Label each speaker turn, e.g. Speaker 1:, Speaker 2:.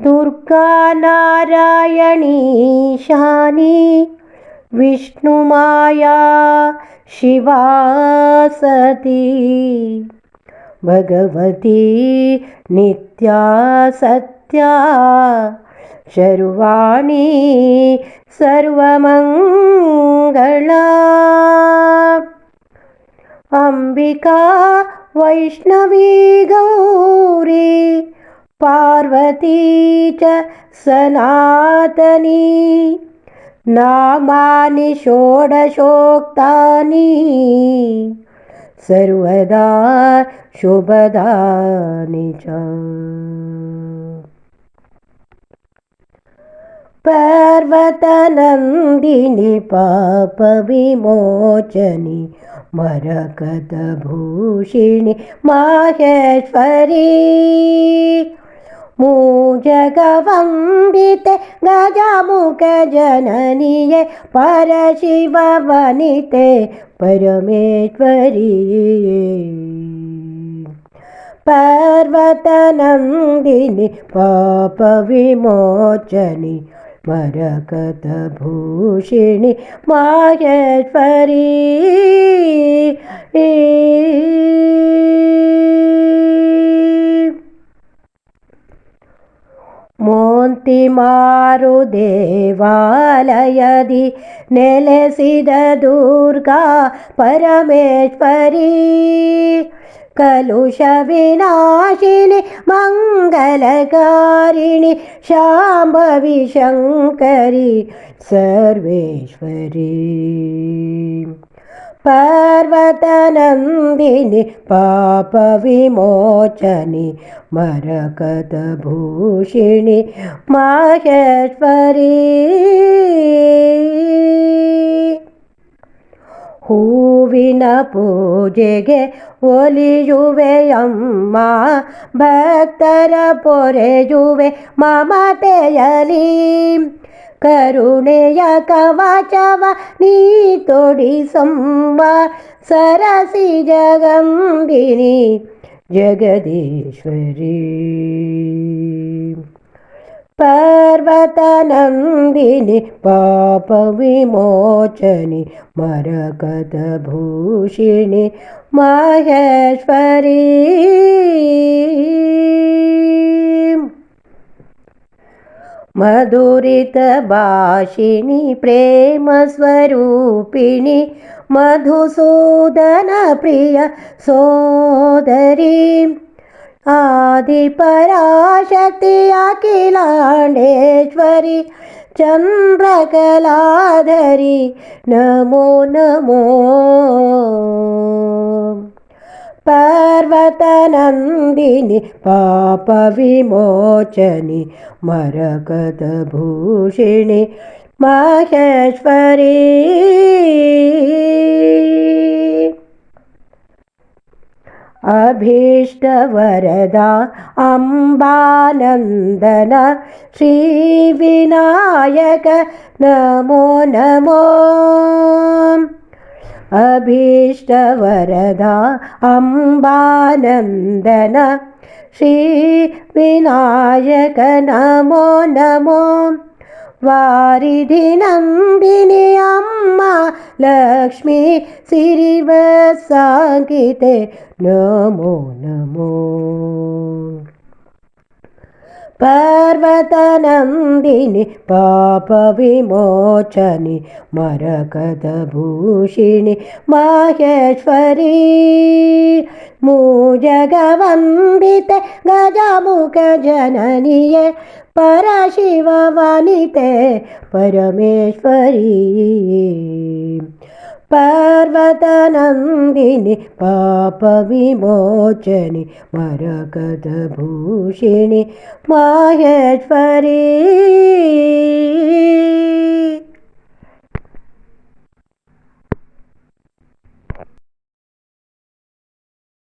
Speaker 1: दुर्गा नारायणी शानी विष्णुमाया शिवा सती भगवती नित्या सत्या शर्वाणी सर्वमङ्गला। अम्बिका वैष्णवी गौरी पार्वती च सनातनी नामानि षोडशोक्तानि सर्वदा शुभदानि च। पर्वतनन्दिनि पापविमोचनि मरकतभूषिणि माहेश्वरी मूजगवन्दिते गजमुखजननीये परशिववनिते परमेश्वरी पर्वतनन्दिनि पापविमोचनि मरकतभूषिणि माहेश्वरी मोन्तिमारुदेवालयदि नेलेसिद दुर्गा परमेश्वरी कलुषविनाशिनि मङ्गलकारिणि शाम्भवि शङ्करि सर्वेश्वरी പാർവതനന്ദിനി പാപവിമോചനി മരകതഭൂഷിണി മഹേശ്വരി. ಹೂವಿನ ಪೂಜೆಗೆ ಒಲಿಯುವೆಯಮ್ಮ ಭಕ್ತರ ಪೊರೆಯುವೆ ಮಮತೆಯಲಿ ಕರುಣೆಯ ಕವಚವ ನೀ ತೊಡಿಸಮ್ಮ ಸರಸಿ ಜಗಂಬಿನಿ ಜಗದೀಶ್ವರಿ पर्वतनन्दिनि पापविमोचनि मरकतभूषिणि माहेश्वरी मधुरितभाषिणि प्रेमस्वरूपिणि मधुसूदनप्रिय सोदरी। आदिपराशक्ति अखिलाण्डेश्वरि चन्द्रकलाधरि नमो नमो पर्वतनन्दिनि पापविमोचनि मरकतभूषिणि माहेश्वरी। अभीष्टवरदा अम्बानन्दन श्रीविनायक नमो नमो अभीष्टवरदा अम्बानन्दन। श्रीविनायक नमो। नमो वारिधिनन्दिनि अम्मा लक्ष्मी सिरिवसाङ्गिते नमो नमो पर्वतनन्दिनि पापविमोचनि मरकतभूषिणि माहेश्वरी। मूजगवन्दिते गजमुखजननीये परशिववनिते परमेश्वरी। पर्वतनन्दिनि पापविमोचनि मरकतभूषिणि माहेश्वरी